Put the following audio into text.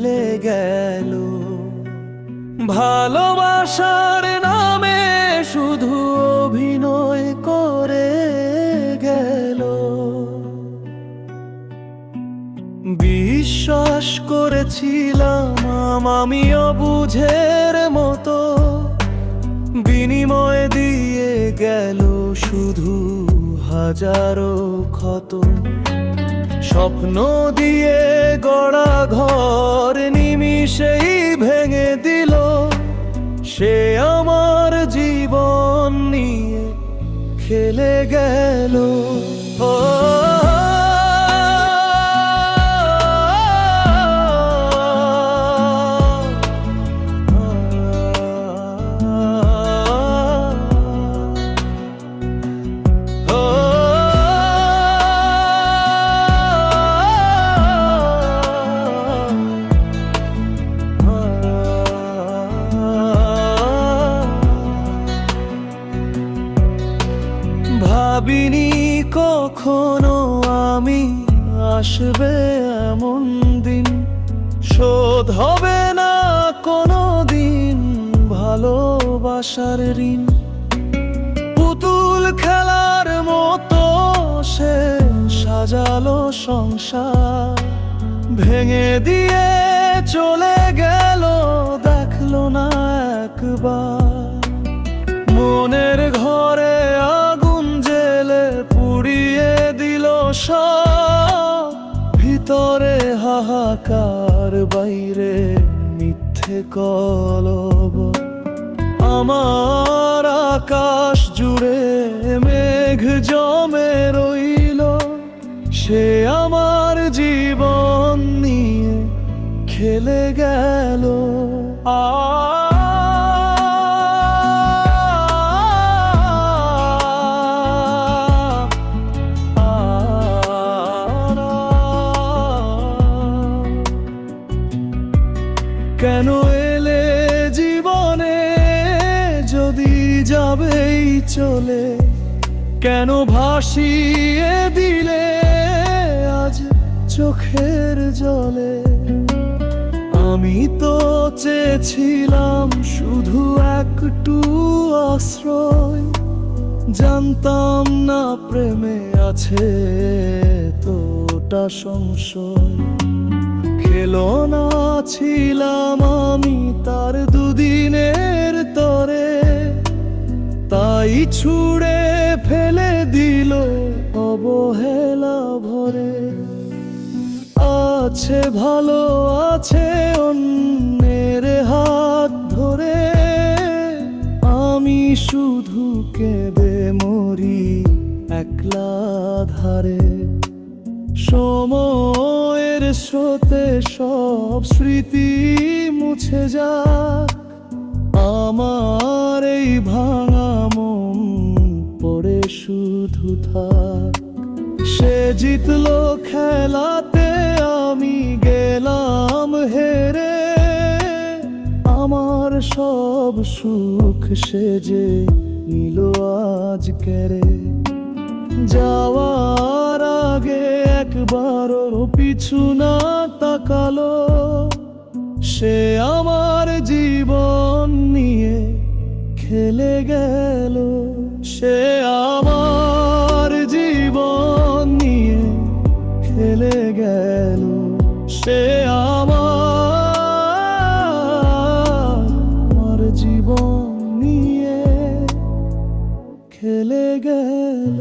ফেলে গেল। ভালোবাসার নামে শুধু অভিনয় করে গেল। বিশ্বাস করেছিলাম, আমিও বুঝের মতো। বিনিময় দিয়ে গেল শুধু হাজারো ক্ষত স্বপ্ন দিয়ে গড়া ঘর নিমিষেই ভেঙে দিল। সে আমার জীবন নিয়ে খেলে গেল। ভাবিনি কখনো আমি আসবে এমন দিন। শোধ হবে না কোনো দিন ভালোবাসার ঋণ। পুতুল খেলার মতো সে সাজালো সংসার। ভেঙে দিয়ে চলে গেল, দেখল না একবার। মনের ঘরে ভিতরে হাহাকার, বাইরে মিথ্যে কলব। আমার আকাশ জুড়ে মেঘ জমে রইল। সে আমার জীবন নিয়ে খেলে গেল। আ কেন এলে জীবনে? যদি যাবেই চলে, কেন ভাসিয়ে দিলে আজ চোখের জলে? আমি তো চেয়েছিলাম শুধু একটু আশ্রয়। জানতাম না প্রেমে আছে তোটা সংশয়। খেলনা ছিলাম আমি তার দুদিনের তরে। তাই ছুঁড়ে ফেলে দিল অবহেলা ভরে। আছে ভালো, আছে অন্যের হাত ধরে। আমি শুধু কেঁদে মরি একলা ধারে। সময়ের স্রোতে সব স্মৃতি মুছে যাক। আমার এই ভাঙা মন পড়ে শুধু থাক। সে জিতলো খেলাতে আমি গেলাম হেরে। আমার সব সুখ সে যে নিল আজ কেড়ে যাওয়ার আগে একবারও পিছু না তাকালো। সে আমার জীবন নিয়ে খেলে গেল। সে আমার জীবন নিয়ে খেলে গেল। সে আমার জীবন নিয়ে খেলে গেল।